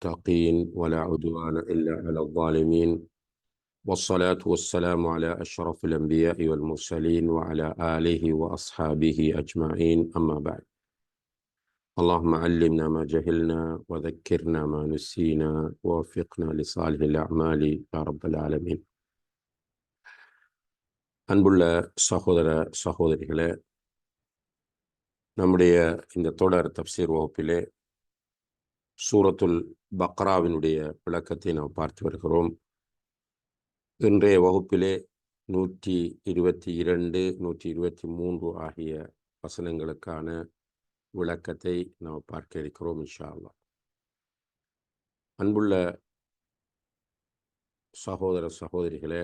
المتقين ولا عدوان إلا على الظالمين والصلاة والسلام على أشرف الأنبياء والمرسلين وعلى آله وأصحابه أجمعين أما بعد اللهم علمنا ما جهلنا وذكرنا ما نسينا ووفقنا لصالح الأعمال يا رب العالمين அன்புள்ள சகோதர சகோதரிகளே நம்முடைய இந்த தொடர் தப்சீர் வகுப்பிலே சூரத்துல் பக்ராவினுடைய விளக்கத்தை நாம் பார்த்து வருகிறோம். இன்றைய வகுப்பிலே நூற்றி இருபத்தி இரண்டு நூற்றி இருபத்தி மூன்று ஆகிய வசனங்களுக்கான விளக்கத்தை நாம் பார்க்க இருக்கிறோம் இன்ஷா அல்லா அன்புள்ள சகோதர சகோதரிகளே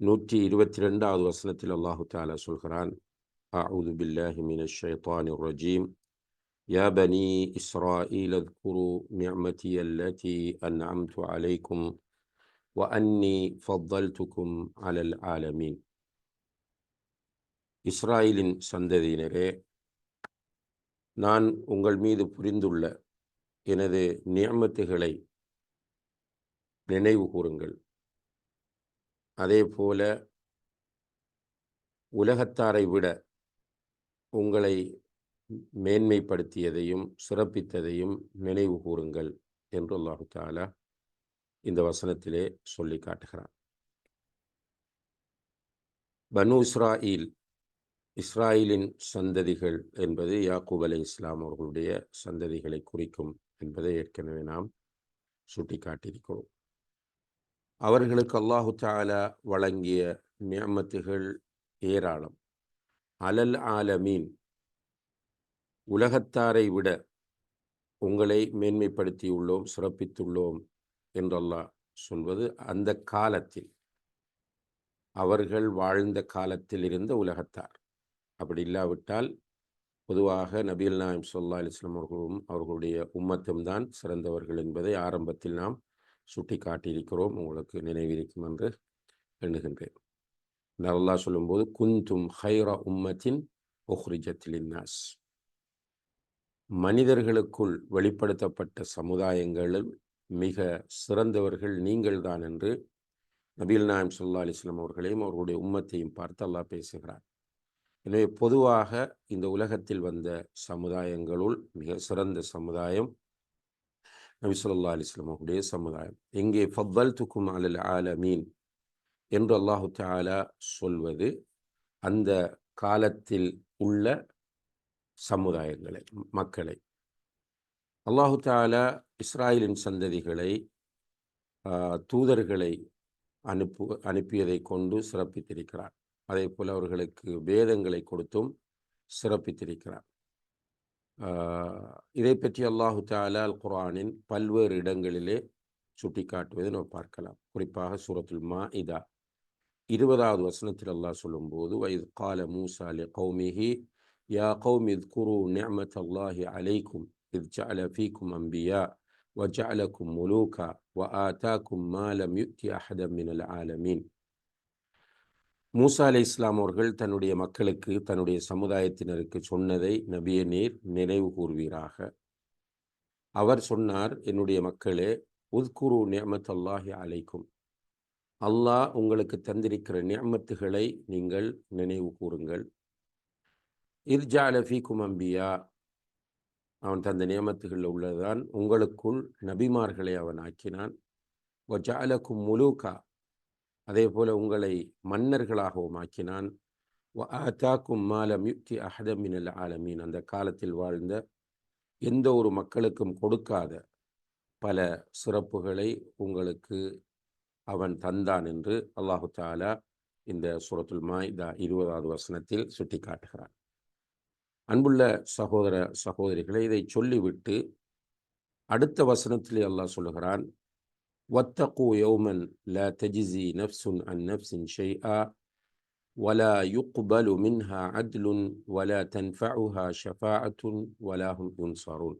நூற்றி இருபத்தி ரெண்டாவது வசனத்தில் அல்லாஹு தாலா சொல்கிறான் அவுது பில்லாஹி மின ரஜீம். يا بني إسرائيل اذكروا نعمتي التي أنعمت عليكم وأني فضلتكم على العالمين இஸ்ராயலின் சந்ததியினரே நான் உங்கள் மீது புரிந்துள்ள எனது நியமத்துகளை நினைவு கூறுங்கள் அதே போல உலகத்தாரை விட உங்களை மேன்மைப்படுத்தியதையும் சிறப்பித்ததையும் நினைவு கூறுங்கள் என்று அல்லாஹு தாலா இந்த வசனத்திலே சொல்லி காட்டுகிறான். பனு இஸ்ராயில் இஸ்ராயிலின் சந்ததிகள் என்பது யாக்கூப் அலி இஸ்லாம் அவர்களுடைய சந்ததிகளை குறிக்கும் என்பதை ஏற்கனவே நாம் சுட்டி காட்டியிருக்கிறோம் அவர்களுக்கு அல்லாஹு தாலா வழங்கிய நியமத்துகள் ஏராளம். அலல் ஆலமீன் உலகத்தாரை விட உங்களை மேன்மைப்படுத்தியுள்ளோம் சிறப்பித்துள்ளோம் என்றெல்லாம் சொல்வது அந்த காலத்தில். அவர்கள் வாழ்ந்த காலத்தில் இருந்த உலகத்தார். அப்படி இல்லாவிட்டால் பொதுவாக நபீல் நாயம் சொல்லா அலிஸ்லாம் அவர்களும் அவர்களுடைய உம்மத்தும் தான் சிறந்தவர்கள் என்பதை ஆரம்பத்தில் நாம் சுட்டி காட்டியிருக்கிறோம் உங்களுக்கு நினைவிருக்கும் என்று எண்ணுகின்றேன். நல்லா சொல்லும்போது குந்தும் ஹைரா உம்மத்தின் ஒஹ்ரிஜத்திலின்னாஸ் மனிதர்களுக்குள் வெளிப்படுத்தப்பட்ட சமுதாயங்களில் மிக சிறந்தவர்கள் நீங்கள்தான் என்று நபீல் நாயம் சொல்லா அலிஸ்லாம் அவர்களையும் அவர்களுடைய உம்மத்தையும் பார்த்து அல்லாஹ் பேசுகிறார். எனவே பொதுவாக இந்த உலகத்தில் வந்த சமுதாயங்களுள் மிக சிறந்த சமுதாயம் நபி சொல்லா அலிஸ்லாம் அவருடைய சமுதாயம். எங்கே? ஃபவ்வல் துக்கும் அலல் ஆலமீன் என்று அல்லாஹு தாலா சொல்வது அந்த காலத்தில் உள்ள சமுதாயங்களை மக்களை. அல்லாஹு தாலா இஸ்ராயலின் சந்ததிகளை தூதர்களை அனுப்பு அனுப்பியதை கொண்டு சிறப்பித்திருக்கிறார். அதே போல் அவர்களுக்கு வேதங்களை கொடுத்தும் சிறப்பித்திருக்கிறார். இதை பற்றி அல்லாஹு தாலா அல் குரானின் பல்வேறு இடங்களிலே சுட்டி காட்டுவதை பார்க்கலாம். குறிப்பாக சூரத்துல் மா இதா இருபதாவது வசனத்தில் அல்லாஹ் சொல்லும்போது வயது கால மூசாலி கௌமிஹி யா கௌமி குரு நியமத் அல்லாஹி அலைக்கும் இத் ஜஅல ஃபீக்கும் அம்பியா وجعلكم ملوكا وآتاكم ما لم يؤت أحدا من العالمين மூசா அலை இஸ்லாம் அவர்கள் தன்னுடைய மக்களுக்கு தன்னுடைய சமுதாயத்தினருக்கு சொன்னதை நபிய நீர் நினைவு கூறுவீராக அவர் சொன்னார் என்னுடைய மக்களே உத்குரு நியமத் அல்லாஹி அலைக்கும் அல்லாஹ் உங்களுக்கு தந்திருக்கிற நியமத்துகளை நீங்கள் நினைவு கூறுங்கள் இர்ஜால ஃபீக்கும் அம்பியா. அவன் தந்த நியமத்துகளில் உள்ளதுதான். உங்களுக்குள் நபிமார்களை அவன் ஆக்கினான். ஒஜாலக்கும் முலூகா. அதே போல உங்களை மன்னர்களாகவும் ஆக்கினான். ஆத்தாக்கும் மாலம் யுக்தி அஹதமினல் ஆலமீன். அந்த காலத்தில் வாழ்ந்த எந்த ஒரு மக்களுக்கும் கொடுக்காத பல சிறப்புகளை உங்களுக்கு அவன் தந்தான் என்று அல்லாஹு தாலா இந்த சுரத்துல் மாய்தா இருபதாவது வசனத்தில் சுட்டி காட்டுகிறான் அன்புள்ள சகோதர சகோதரிகளை இதை சொல்லிவிட்டு அடுத்த வசனத்திலே அல்லாஹ் சொல்லுகிறான் واتقوا يوما لا تجزي نفس عن نفس شيئا ولا يقبل منها عدل ولا تنفعها شفاعة ولا هم ينصرون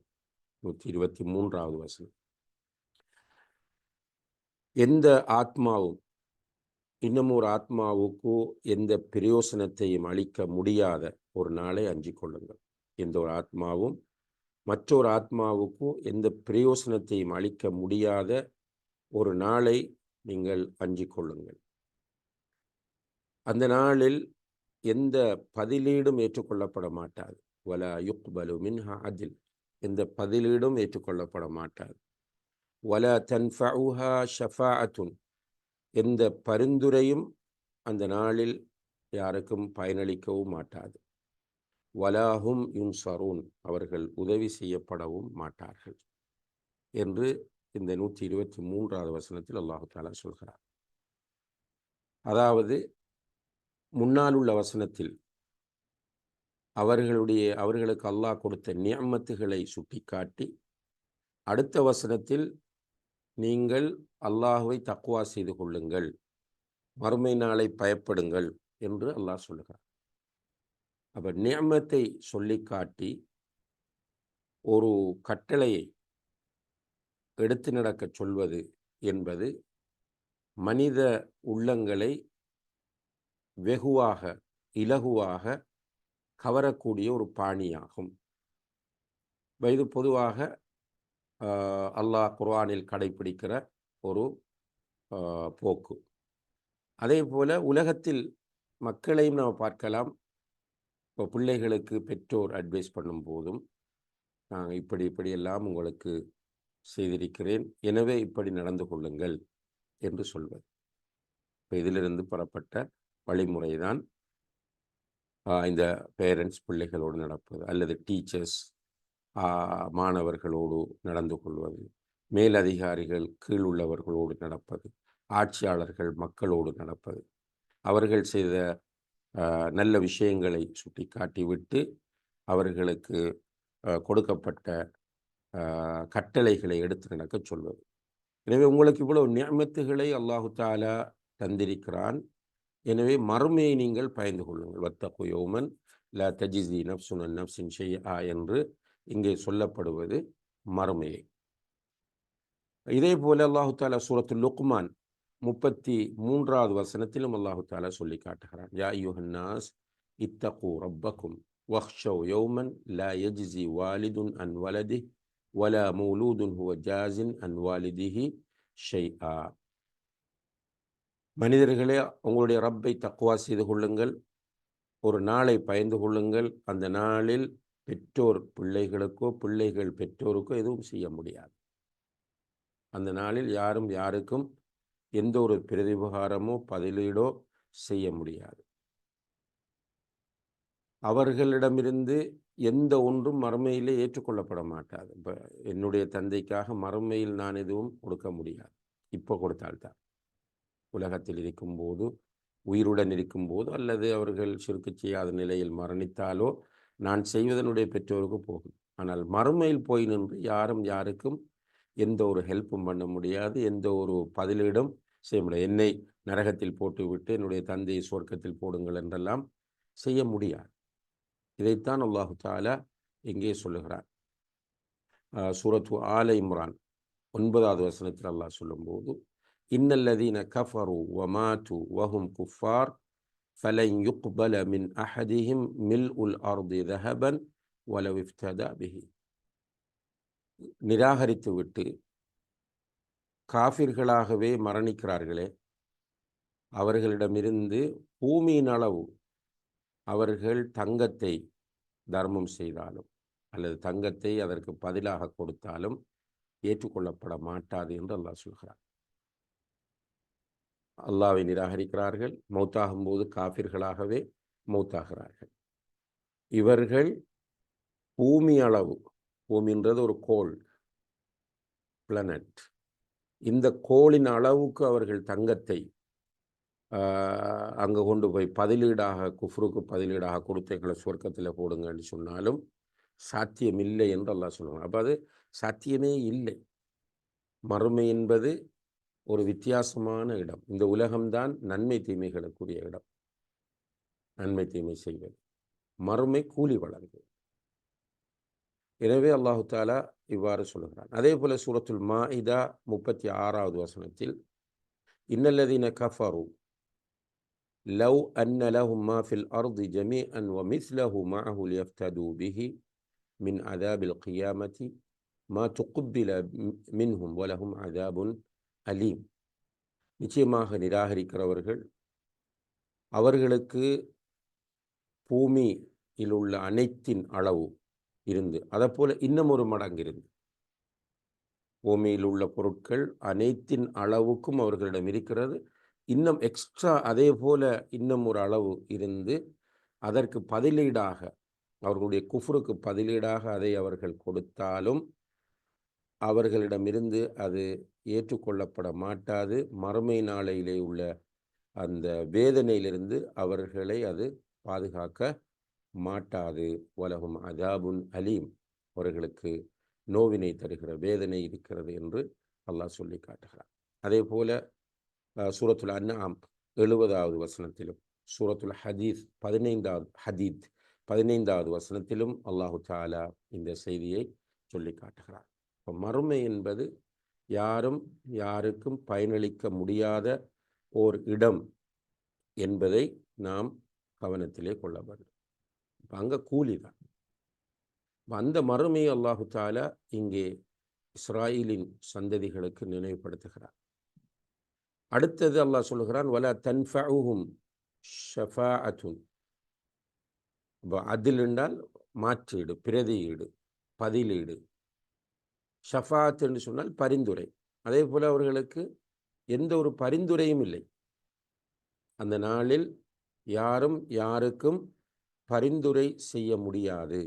நூற்றி இருபத்தி மூன்றாவது வசனம் எந்த ஆத்மாவும் இன்னும் ஒரு ஆத்மாவுக்கு எந்த பிரயோசனத்தையும் அளிக்க முடியாத ஒரு நாளை அஞ்சு கொள்ளுங்கள். எந்த ஒரு ஆத்மாவும் மற்றொரு ஆத்மாவுக்கு எந்த பிரயோசனத்தையும் அளிக்க முடியாத ஒரு நாளை நீங்கள் அஞ்சு கொள்ளுங்கள். அந்த நாளில் எந்த பதிலீடும் ஏற்றுக்கொள்ளப்பட மாட்டாது. வல யுக்பலு மின்ஹா அதில் எந்த பதிலீடும் ஏற்றுக்கொள்ளப்பட மாட்டாது. வல தன்ஃபவுஹா ஷஃபாஅத்துன். எந்த பரிந்துரையும் அந்த நாளில் யாருக்கும் பயனளிக்கவும் மாட்டாது. வலாஹும் யுன்சரூன் அவர்கள் உதவி செய்யப்படவும் மாட்டார்கள் என்று இந்த நூற்றி இருபத்தி மூன்றாவது வசனத்தில் அல்லாஹு தாலா சொல்கிறார். அதாவது முன்னால் உள்ள வசனத்தில் அவர்களுடைய அவர்களுக்கு அல்லாஹ் கொடுத்த நியமத்துகளை சுட்டிக்காட்டி அடுத்த வசனத்தில் நீங்கள் அல்லாஹுவை தக்குவா செய்து கொள்ளுங்கள். மறுமை நாளை பயப்படுங்கள் என்று அல்லாஹ் சொல்லுகிறார் அப்போ நியமத்தை சொல்லி காட்டி ஒரு கட்டளையை எடுத்து நடக்க சொல்வது என்பது மனித உள்ளங்களை வெகுவாக இலகுவாக கவரக்கூடிய ஒரு பாணியாகும். இது பொதுவாக அல்லாஹ் குர்ஆனில் கடைபிடிக்கிற ஒரு போக்கு. அதே போல் உலகத்தில் மக்களையும் நாம் பார்க்கலாம். இப்போ பிள்ளைகளுக்கு பெற்றோர் அட்வைஸ் பண்ணும் போதும் நான் இப்படி இப்படியெல்லாம் உங்களுக்கு செய்திருக்கிறேன். எனவே இப்படி நடந்து கொள்ளுங்கள் என்று சொல்வது. இப்போ இதிலிருந்து பெறப்பட்ட வழிமுறை தான் இந்த பேரண்ட்ஸ் பிள்ளைகளோடு நடப்பது அல்லது டீச்சர்ஸ் மாணவர்களோடு நடந்து கொள்வது மேலதிகாரிகள் கீழ் உள்ளவர்களோடு நடப்பது ஆட்சியாளர்கள் மக்களோடு நடப்பது. அவர்கள் செய்த நல்ல விஷயங்களை சுட்டி காட்டிவிட்டு அவர்களுக்கு கொடுக்கப்பட்ட கட்டளைகளை எடுத்து நடக்க சொல்வது. எனவே உங்களுக்கு இவ்வளவு நியமத்துகளை அல்லாஹு தாலா தந்திருக்கிறான். எனவே மறுமையை நீங்கள் பயந்து கொள்ளுங்கள். வத்தகு யோமன் ல தஜிசி நப்சுனன் நப்சின் ஷெய்யா என்று இங்கே சொல்லப்படுவது மறுமையை. இதே போல அல்லாஹு தாலா சூரத்து லுக்மான் முப்பத்தி மூன்றாவது வசனத்திலும் அல்லாஹு தாலா சொல்லி காட்டுகிறான். யா யுஹன்னாஸ் இத்தகு ரப்பக்கும் வஹ்ஷவ் யௌமன் லா வாலிதுன் அன் வலதி வலா மௌலூதுன் ஹுவ ஜாசின் அன் வாலிதிஹி ஷைஆ. மனிதர்களே உங்களுடைய ரப்பை தக்குவா செய்து கொள்ளுங்கள். ஒரு நாளை பயந்து கொள்ளுங்கள். அந்த நாளில் பெற்றோர் பிள்ளைகளுக்கோ பிள்ளைகள் பெற்றோருக்கோ எதுவும் செய்ய முடியாது. அந்த நாளில் யாரும் யாருக்கும் எந்த ஒரு பிரதிபகாரமோ பதிலீடோ செய்ய முடியாது. அவர்களிடமிருந்து எந்த ஒன்றும் மறுமையிலே ஏற்றுக்கொள்ளப்பட மாட்டாது. இப்போ என்னுடைய தந்தைக்காக மறுமையில் நான் எதுவும் கொடுக்க முடியாது. இப்போ கொடுத்தால்தான். உலகத்தில் இருக்கும்போது உயிருடன் இருக்கும்போது அல்லது அவர்கள் சுருக்கு செய்யாத நிலையில் மரணித்தாலோ நான் செய்வதனுடைய பெற்றோருக்கு போகும். ஆனால் மறுமையில் போய் நின்று யாரும் யாருக்கும் எந்த ஒரு ஹெல்ப்பும் பண்ண முடியாது. எந்த ஒரு பதிலீடும் செய்ய முடியாது. என்னை நரகத்தில் போட்டுவிட்டு என்னுடைய தந்தையை சொர்க்கத்தில் போடுங்கள் என்றெல்லாம் செய்ய முடியாது. இதைத்தான் அல்லாஹு தாலா இங்கே சொல்லுகிறார் சூரத்து ஆல இம்ரான் ஒன்பதாவது வசனத்தில் அல்லாஹ் சொல்லும்போது இன்னல்லதீன கஃபரு வமாத்து வஹும் குஃபார் فلن يقبل من أحدهم ملء الأرض ذهبا ولو افتدى به நிராகரித்து விட்டு காஃபிர்களாகவே மரணிக்கிறார்களே அவர்களிடமிருந்து பூமியின் அளவு அவர்கள் தங்கத்தை தர்மம் செய்தாலும் அல்லது தங்கத்தை அதற்கு பதிலாக கொடுத்தாலும் ஏற்றுக்கொள்ளப்பட மாட்டாது என்று அல்லாஹ் சொல்கிறார் அல்லாவை நிராகரிக்கிறார்கள். மௌத்தாகும் போது காபிர்களாகவே மௌத்தாகிறார்கள். இவர்கள் பூமி அளவு பூமின்றது ஒரு கோள் பிளனட் இந்த கோளின் அளவுக்கு அவர்கள் தங்கத்தை அங்கே கொண்டு போய் பதிலீடாக குஃப்ருக்கு பதிலீடாக கொடுத்து எங்களை சொர்க்கத்தில் போடுங்கன்னு சொன்னாலும் சாத்தியம் இல்லை என்று எல்லாம் சொல்லுவாங்க அப்போ அது சாத்தியமே இல்லை. மறுமை என்பது ஒரு வித்தியாசமான இடம் இந்த உலகம்தான் நன்மை தீமைகளுக்குரிய இடம் நன்மை தீமை செய்வது மறுமை கூலி வழங்குவது எனவே அல்லாஹு தாலா இவ்வாறு சொல்கிறான் அதே போல சூரத்துல் மா இதா முப்பத்தி ஆறாவது வசனத்தில் இன்னல்லதீன கஃபரு லவ் அன்ன லஹும் மா ஃபில் அர்தி ஜமீ அன் வ மிஸ்லஹு மஅஹு லியஃப்தது பிஹி மின் அதாபில் கியாமதி மா துக்குப்பில மின்ஹும் வலஹும் அதாபுன் அலீம். நிச்சயமாக நிராகரிக்கிறவர்கள் அவர்களுக்கு பூமியில் உள்ள அனைத்தின் அளவு இருந்து அதை போல இன்னும் ஒரு மடங்கு இருந்து. பூமியில் உள்ள பொருட்கள் அனைத்தின் அளவுக்கும் அவர்களிடம் இருக்கிறது. இன்னும் எக்ஸ்ட்ரா அதே போல இன்னும் ஒரு அளவு இருந்து அதற்கு பதிலீடாக அவர்களுடைய குஃபுருக்கு பதிலீடாக அதை அவர்கள் கொடுத்தாலும் அவர்களிடமிருந்து அது ஏற்றுக்கொள்ளப்பட மாட்டாது. மறுமை நாளையிலே உள்ள அந்த வேதனையிலிருந்து அவர்களை அது பாதுகாக்க மாட்டாது. உலகம் அஜாபுன் அலீம். அவர்களுக்கு நோவினை தருகிற வேதனை இருக்கிறது என்று அல்லாஹ் சொல்லி காட்டுகிறார் அதே போல சூரத்துல் அன்னாம் எழுபதாவது வசனத்திலும் சூரத்துல் ஹதீஸ் பதினைந்தாவது ஹதீத் பதினைந்தாவது வசனத்திலும் அல்லாஹு தாலா இந்த செய்தியை சொல்லி காட்டுகிறார் இப்போ மறுமை என்பது யாரும் யாருக்கும் பயனளிக்க முடியாத ஓர் இடம் என்பதை நாம் கவனத்திலே கொள்ள வேண்டும். இப்போ அங்கே கூலி தான். அந்த மறுமையை அல்லாஹு தாலா இங்கே இஸ்ராயலின் சந்ததிகளுக்கு நினைவுபடுத்துகிறார். அடுத்தது அல்லாஹ் சொல்லுகிறான் வல தன்ஃபும் அதுன் அதில் என்றால் மாற்றீடு பிரதியீடு பதிலீடு. ஷஃபாத் என்று சொன்னால் பரிந்துரை. அதே போல் அவர்களுக்கு எந்த ஒரு பரிந்துரையும் இல்லை. அந்த நாளில் யாரும் யாருக்கும் பரிந்துரை செய்ய முடியாது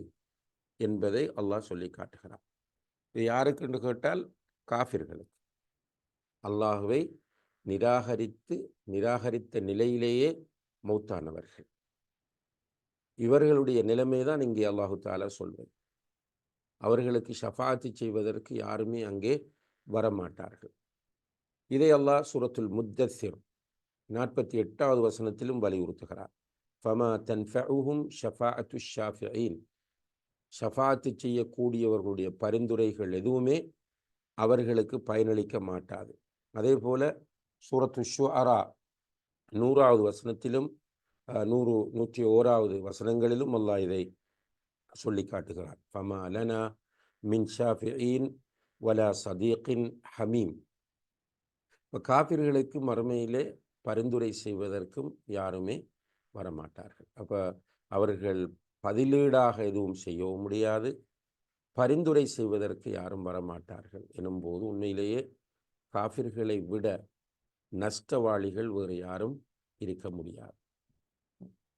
என்பதை அல்லாஹ் சொல்லி காட்டுகிறார் இது யாருக்கு என்று கேட்டால் காஃபிர்களுக்கு. அல்லாஹுவை நிராகரித்து நிராகரித்த நிலையிலேயே மௌத்தானவர்கள். இவர்களுடைய நிலைமை தான் இங்கே அல்லாஹு தாலா சொல்வது. அவர்களுக்கு ஷஃபாத்து செய்வதற்கு யாருமே அங்கே வரமாட்டார்கள். இதை அல்லாஹ் சுரத்துல் முத்தசிர் நாற்பத்தி எட்டாவது வசனத்திலும் வலியுறுத்துகிறார். ஃபமா தன்ஃபுஹும் ஷஃபாத்து ஷாஃபியின் ஷஃபாத்து செய்யக்கூடியவர்களுடைய பரிந்துரைகள் எதுவுமே அவர்களுக்கு பயனளிக்க மாட்டாது. அதே போல சூரத்து ஷுஅரா நூறாவது வசனத்திலும் நூறு நூற்றி ஓராவது வசனங்களிலும் அல்லாஹ் இதை சொல்லி காட்டுகிறார் ஃபமா லனா மின் ஷாஃபியின் வலா சதீக்கின் ஹமீம். இப்போ காபிர்களுக்கு மறுமையிலே பரிந்துரை செய்வதற்கும் யாருமே வரமாட்டார்கள். அப்போ அவர்கள் பதிலீடாக எதுவும் செய்யவும் முடியாது. பரிந்துரை செய்வதற்கு யாரும் வரமாட்டார்கள் எனும்போது உண்மையிலேயே காபிர்களை விட நஷ்டவாளிகள் வேறு யாரும் இருக்க முடியாது.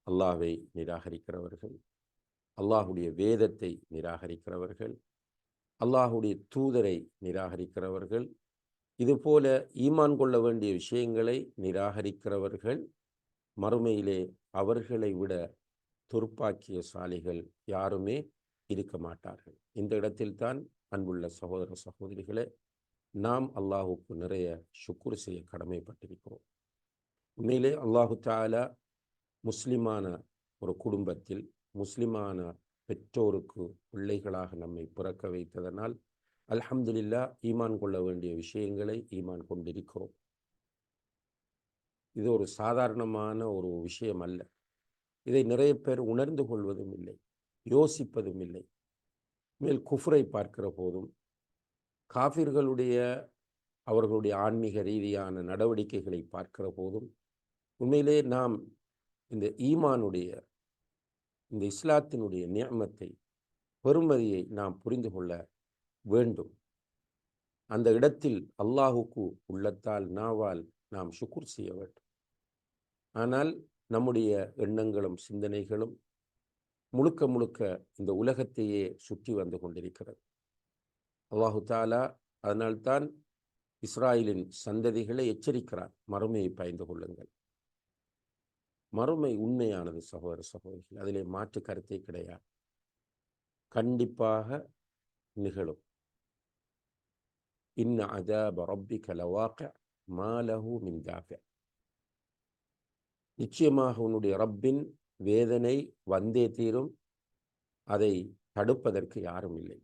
அல்லாவை நிராகரிக்கிறவர்கள் அல்லாஹுடைய வேதத்தை நிராகரிக்கிறவர்கள் அல்லாஹுடைய தூதரை நிராகரிக்கிறவர்கள் இதுபோல ஈமான் கொள்ள வேண்டிய விஷயங்களை நிராகரிக்கிறவர்கள் மறுமையிலே அவர்களை விட துர்ப்பாக்கிய சாலிகள் யாருமே இருக்க மாட்டார்கள். இந்த இடத்தில்தான் அன்புள்ள சகோதர சகோதரிகளே நாம் அல்லாஹுக்கு நிறைய சுக்குர் செய்ய கடமைப்பட்டிருக்கிறோம். உண்மையிலே அல்லாஹு தாலா முஸ்லிமான ஒரு குடும்பத்தில் முஸ்லிமான பெற்றோருக்கு பிள்ளைகளாக நம்மை பிறக்க வைத்ததனால் அல்ஹம்துலில்லா ஈமான் கொள்ள வேண்டிய விஷயங்களை ஈமான் கொண்டிருக்கிறோம். இது ஒரு சாதாரணமான ஒரு விஷயம் அல்ல. இதை நிறைய பேர் உணர்ந்து கொள்வதும் இல்லை யோசிப்பதும் இல்லை. மேல் குஃப்ரை பார்க்கிற போதும் காஃபிர்களுடைய அவர்களுடைய ஆன்மீக ரீதியான நடவடிக்கைகளை பார்க்கிற போதும் உண்மையிலே நாம் இந்த ஈமானுடைய இந்த இஸ்லாத்தினுடைய நியமத்தை பெருமதியை நாம் புரிந்து கொள்ள வேண்டும். அந்த இடத்தில் அல்லாஹுக்கு உள்ளத்தால் நாவால் நாம் சுக்குர் செய்ய வேண்டும். ஆனால் நம்முடைய எண்ணங்களும் சிந்தனைகளும் முழுக்க முழுக்க இந்த உலகத்தையே சுற்றி வந்து கொண்டிருக்கிறது. அல்லாஹு தாலா அதனால்தான் இஸ்ராயலின் சந்ததிகளை எச்சரிக்கிறார் மறுமையை பயந்து கொள்ளுங்கள். மறுமை உண்மையானது சகோதர சகோதரிகள். அதிலே மாற்று கருத்தை கிடையாது. கண்டிப்பாக நிகழும். இன்ன அஜாப ரப்பி கலவாக்க மாலஹூ மின் நிச்சயமாக உன்னுடைய ரப்பின் வேதனை வந்தே தீரும். அதை தடுப்பதற்கு யாரும் இல்லை.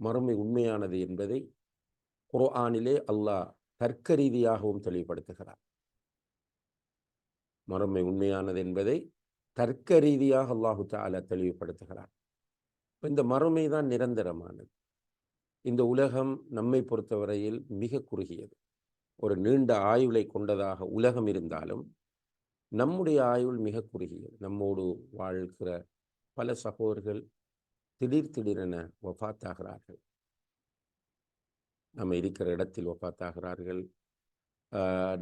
மறுமை உண்மையானது என்பதை குர்ஆனிலே அல்லாஹ் தர்க்க ரீதியாகவும் தெளிவுபடுத்துகிறார். மறுமை உண்மையானது என்பதை தர்க்க ரீதியாக அல்லாஹு தாலா தெளிவுபடுத்துகிறார் இந்த மறுமை தான் நிரந்தரமானது. இந்த உலகம் நம்மை பொறுத்தவரையில் மிக குறுகியது. ஒரு நீண்ட ஆயுளை கொண்டதாக உலகம் இருந்தாலும் நம்முடைய ஆயுள் மிக குறுகியது. நம்மோடு வாழ்கிற பல சகோதரர்கள் திடீர் திடீரென ஒஃபாத்தாகிறார்கள் நம்ம இருக்கிற இடத்தில் ஒஃபாத்தாகிறார்கள்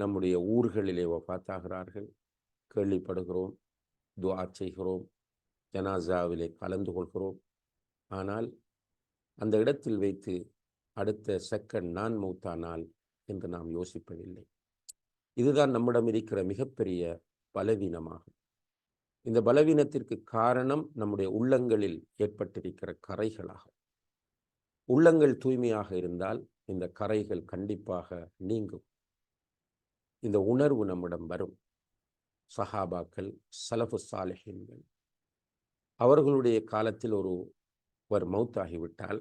நம்முடைய ஊர்களிலே ஒஃபாத்தாகிறார்கள் கேள்விப்படுகிறோம் துவா செய்கிறோம் ஜனாசாவிலே கலந்து கொள்கிறோம். ஆனால் அந்த இடத்தில் வைத்து அடுத்த செகண்ட் நான் மௌத்தானால் என்று நாம் யோசிப்பதில்லை. இதுதான் நம்மிடம் இருக்கிற மிகப்பெரிய பலவீனமாகும். இந்த பலவீனத்திற்கு காரணம் நம்முடைய உள்ளங்களில் ஏற்பட்டிருக்கிற கரைகளாகும் உள்ளங்கள் தூய்மையாக இருந்தால் இந்த கரைகள் கண்டிப்பாக நீங்கும். இந்த உணர்வு நம்மிடம் வரும். சஹாபாக்கள் சலஃபு சாலிஹீன்கள். அவர்களுடைய காலத்தில் ஒரு ஒருவர் மௌத்தாகிவிட்டால்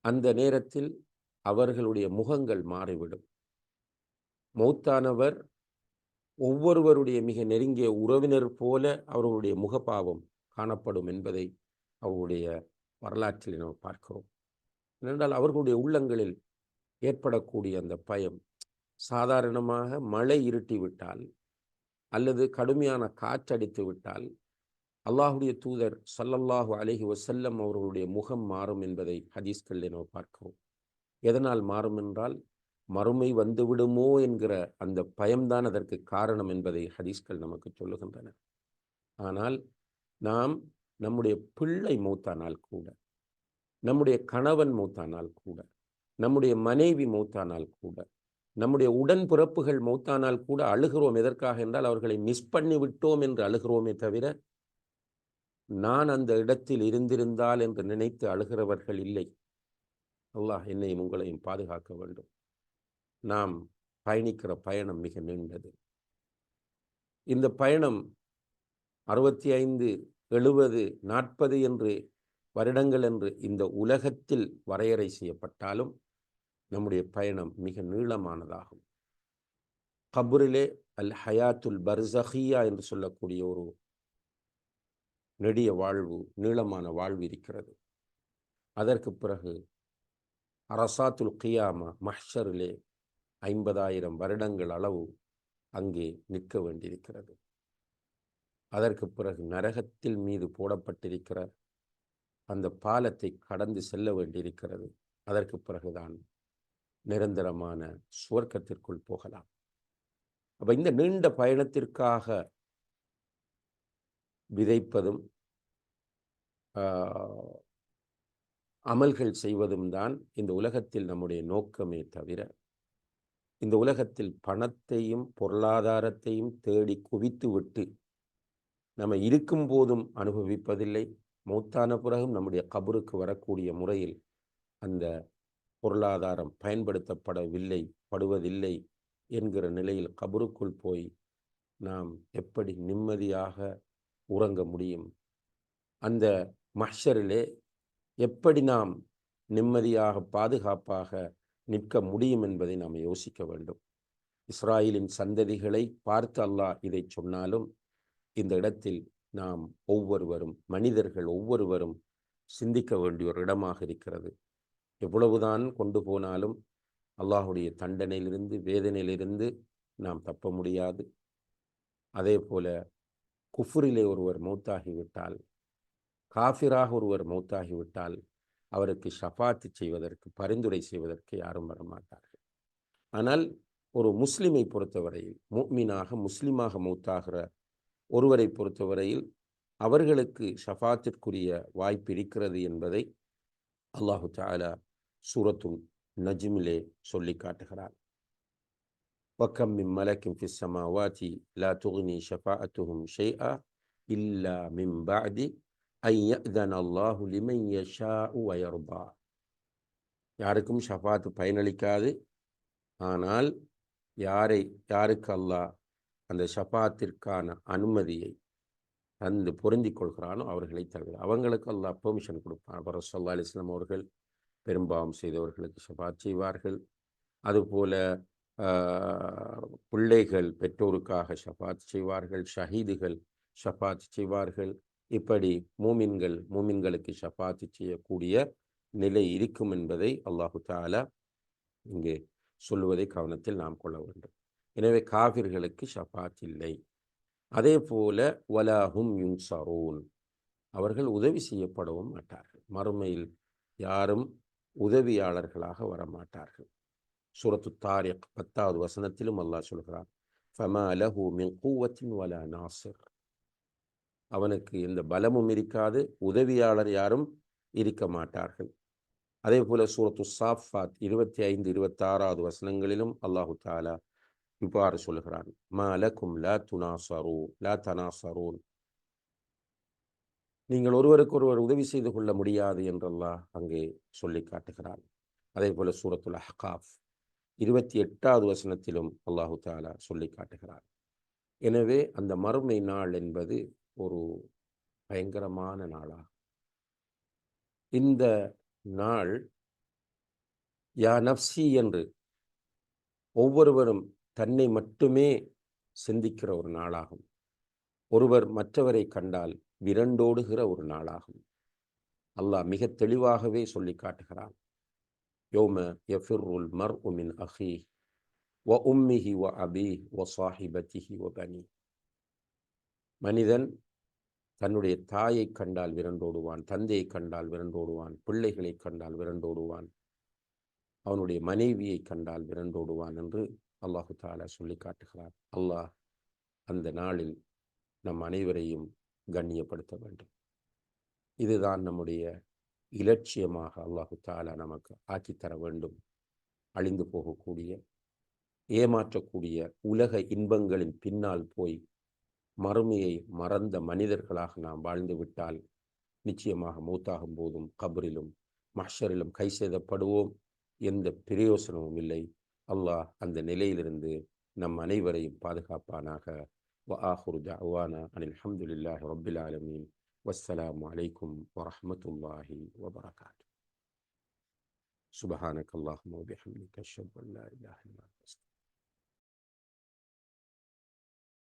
அந்த நேரத்தில் அவர்களுடைய முகங்கள் மாறிவிடும். மௌத்தானவர் ஒவ்வொருவருடைய மிக நெருங்கிய உறவினர் போல அவர்களுடைய முகபாவம் காணப்படும் என்பதை அவருடைய வரலாற்றில் நாம் பார்க்கிறோம். ஏனென்றால் அவர்களுடைய உள்ளங்களில் ஏற்படக்கூடிய அந்த பயம் சாதாரணமாக மழை இருட்டி விட்டால் அல்லது கடுமையான காற்றடித்து விட்டால் அல்லாஹுடைய தூதர் சல்லல்லாஹு அலஹி வசல்லம் அவர்களுடைய முகம் மாறும் என்பதை ஹதீஸ்களில் நாம் பார்க்கிறோம். எதனால் மாறும் என்றால் மறுமை வந்துவிடுமோ என்கிற அந்த பயம்தான் அதற்கு காரணம் என்பதை ஹதீஸ்கள் நமக்கு சொல்லுகின்றன. ஆனால் நாம் நம்முடைய பிள்ளை மூத்தானால் கூட நம்முடைய கணவன் மூத்தானால் கூட நம்முடைய மனைவி மூத்தானால் கூட நம்முடைய உடன்பிறப்புகள் மூத்தானால் கூட அழுகிறோம். எதற்காக என்றால் அவர்களை மிஸ் பண்ணி விட்டோம் என்று அழுகிறோமே தவிர நான் அந்த இடத்தில் இருந்திருந்தால் என்று நினைத்து அழுகிறவர்கள் இல்லை. அல்லாஹ் என்னையும் உங்களையும் பாதுகாக்க வேண்டும். நாம் பயணிக்கிற பயணம் மிக நீண்டது. இந்த பயணம் அறுபத்தி ஐந்து எழுபது நாற்பது என்று வருடங்கள் என்று இந்த உலகத்தில் வரையறை செய்யப்பட்டாலும் நம்முடைய பயணம் மிக நீளமானதாகும். கபுரிலே அல் ஹயாத்துல் பர்சஹியா என்று சொல்லக்கூடிய ஒரு நெடிய வாழ்வு நீளமான வாழ்வு இருக்கிறது. அதற்கு பிறகு அரசாத்துல் கியாமா மஹ்ஷரிலே ஐம்பதாயிரம் வருடங்கள் அளவு அங்கே நிற்க வேண்டியிருக்கிறது. அதற்கு பிறகு நரகத்தில் மீது போடப்பட்டிருக்கிற அந்த பாலத்தை கடந்து செல்ல வேண்டியிருக்கிறது. அதற்கு பிறகுதான் நிரந்தரமான சுவர்க்கத்திற்குள் போகலாம். அப்போ இந்த நீண்ட பயணத்திற்காக விதைப்பதும் அமல்கள் செய்வதும் தான் இந்த உலகத்தில் நம்முடைய நோக்கமே தவிர இந்த உலகத்தில் பணத்தையும் பொருளாதாரத்தையும் தேடி குவித்து விட்டு நம்ம இருக்கும் போதும் அனுபவிப்பதில்லை. மூத்தான பிறகும் நம்முடைய கபருக்கு வரக்கூடிய முறையில் அந்த பொருளாதாரம் பயன்படுத்தப்படவில்லை படுவதில்லை என்கிற நிலையில் கபருக்குள் போய் நாம் எப்படி நிம்மதியாக உறங்க முடியும்? அந்த மஷரிலே எப்படி நாம் நிம்மதியாக பாதுகாப்பாக நிற்க முடியும் என்பதை நாம் யோசிக்க வேண்டும். இஸ்ராயலின் சந்ததிகளை பார்த்து அல்லாஹ் இதை சொன்னாலும் இந்த இடத்தில் நாம் ஒவ்வொருவரும் மனிதர்கள் ஒவ்வொருவரும் சிந்திக்க வேண்டிய ஒரு இடமாக இருக்கிறது. எவ்வளவுதான் கொண்டு போனாலும் அல்லாஹுடைய தண்டனையிலிருந்து வேதனையிலிருந்து நாம் தப்ப முடியாது. அதே போல குஃபுரிலே ஒருவர் மௌத்தாகிவிட்டால் காஃபிராக ஒருவர் மௌத்தாகிவிட்டால் அவருக்கு ஷஃபாத்து செய்வதற்கு பரிந்துரை செய்வதற்கு யாரும் வரமாட்டார்கள். ஆனால் ஒரு முஸ்லிமை பொறுத்தவரையில் மூமீனாக முஸ்லிமாக மௌத்தாகிற ஒருவரை பொறுத்தவரையில் அவர்களுக்கு ஷஃபாத்திற்குரிய வாய்ப்பு இருக்கிறது என்பதை அல்லாஹு தாலா சூரத்துல் நஜ்மிலே சொல்லி காட்டுகிறார் وكم من ملك في السماوات لا تغني شفاعتهم شيئا إلا من بعد أن يأذن الله لمن يشاء ويرضى யாருக்கும் ஷஃபாத்து பயனளிக்காது ஆனால் யாரை யாருக்கு அல்லாஹ் அந்த ஷஃபாத்திற்கான அனுமதியை தந்து பொருந்தி கொள்கிறானோ அவர்களை தவிர. அவங்களுக்கு அல்லாஹ் பெர்மிஷன் கொடுப்பான். அப்புறம் சொல்லா அலிஸ்லாம் அவர்கள் பெரும்பாவம் செய்தவர்களுக்கு ஷபாத் செய்வார்கள். அதுபோல பிள்ளைகள் பெற்றோருக்காக ஷஃபாத் செய்வார்கள். ஷஹீதுகள் ஷஃபாத் செய்வார்கள். இப்படி மூமின்கள் மூமின்களுக்கு ஷஃபாத்து செய்யக்கூடிய நிலை இருக்கும் என்பதை அல்லாஹு தாலா இங்கே சொல்லுவதை கவனத்தில் நாம் கொள்ள வேண்டும். எனவே காவிர்களுக்கு ஷஃபாத் இல்லை. அதே போல வலாஹும் யுன்சரூன். அவர்கள் உதவி செய்யப்படவும் மாட்டார்கள். மறுமையில் யாரும் உதவியாளர்களாக வரமாட்டார்கள். சூரத்து தாரிக் பத்தாவது வசனத்திலும் அல்லாஹ் சொல்கிறார் ஃபமா லஹு மின் கூவத்தின் வலா நாசிர் அவனுக்கு எந்த பலமும் இருக்காது உதவியாளர் யாரும் இருக்க மாட்டார்கள். அதே போல சூரத்து சாஃபாத் இருபத்தி ஐந்து இருபத்தாறாவது வசனங்களிலும் அல்லாஹு தாலா இவ்வாறு சொல்கிறான் மலக்கும் லா துனாசரூ லா தனாசரூன் நீங்கள் ஒருவருக்கு ஒருவர் உதவி செய்து கொள்ள முடியாது என்றெல்லாம் அங்கே சொல்லி காட்டுகிறான். அதே போல சூரத்துல் ஹகாஃப் இருபத்தி எட்டாவது வசனத்திலும் அல்லாஹு தாலா சொல்லி காட்டுகிறார் எனவே அந்த மறுமை நாள் என்பது ஒரு பயங்கரமான நாளாகும் இந்த நாள் யா நப்சி என்று ஒவ்வொருவரும் தன்னை மட்டுமே சிந்திக்கிற ஒரு நாளாகும். ஒருவர் மற்றவரை கண்டால் விரண்டோடுகிற ஒரு நாளாகும். அல்லாஹ் மிக தெளிவாகவே சொல்லி காட்டுகிறான். யோம யஃபிர்ருல் மர் உமின் அஹி வ உம்மிஹி வ அபி வ சாஹிபத்திஹி வ பனி. மனிதன் தன்னுடைய தாயை கண்டால் விரண்டோடுவான் தந்தையை கண்டால் விரண்டோடுவான் பிள்ளைகளை கண்டால் விரண்டோடுவான் அவனுடைய மனைவியை கண்டால் விரண்டோடுவான் என்று அல்லாஹு தாலா சொல்லி காட்டுகிறார். அல்லாஹ் அந்த நாளில் நம் அனைவரையும் கண்ணியப்படுத்த வேண்டும். இதுதான் நம்முடைய இலட்சியமாக அல்லாஹு தாலா நமக்கு ஆக்கித்தர வேண்டும். அழிந்து போகக்கூடிய ஏமாற்றக்கூடிய உலக இன்பங்களின் பின்னால் போய் மறுமையை மறந்த மனிதர்களாக நாம் வாழ்ந்து விட்டால் நிச்சயமாக மூத்தாகும் போதும் கபரிலும் மஷரிலும் கை செய்தப்படுவோம் எந்த பிரயோசனமும் இல்லை. அல்லாஹ் அந்த நிலையிலிருந்து நம் அனைவரையும் பாதுகாப்பானாக وآخر دعوانا أن الحمد لله رب العالمين والسلام عليكم ورحمة الله وبركاته سبحانك اللهم وبحمدك أشهد أن لا إله إلا أنت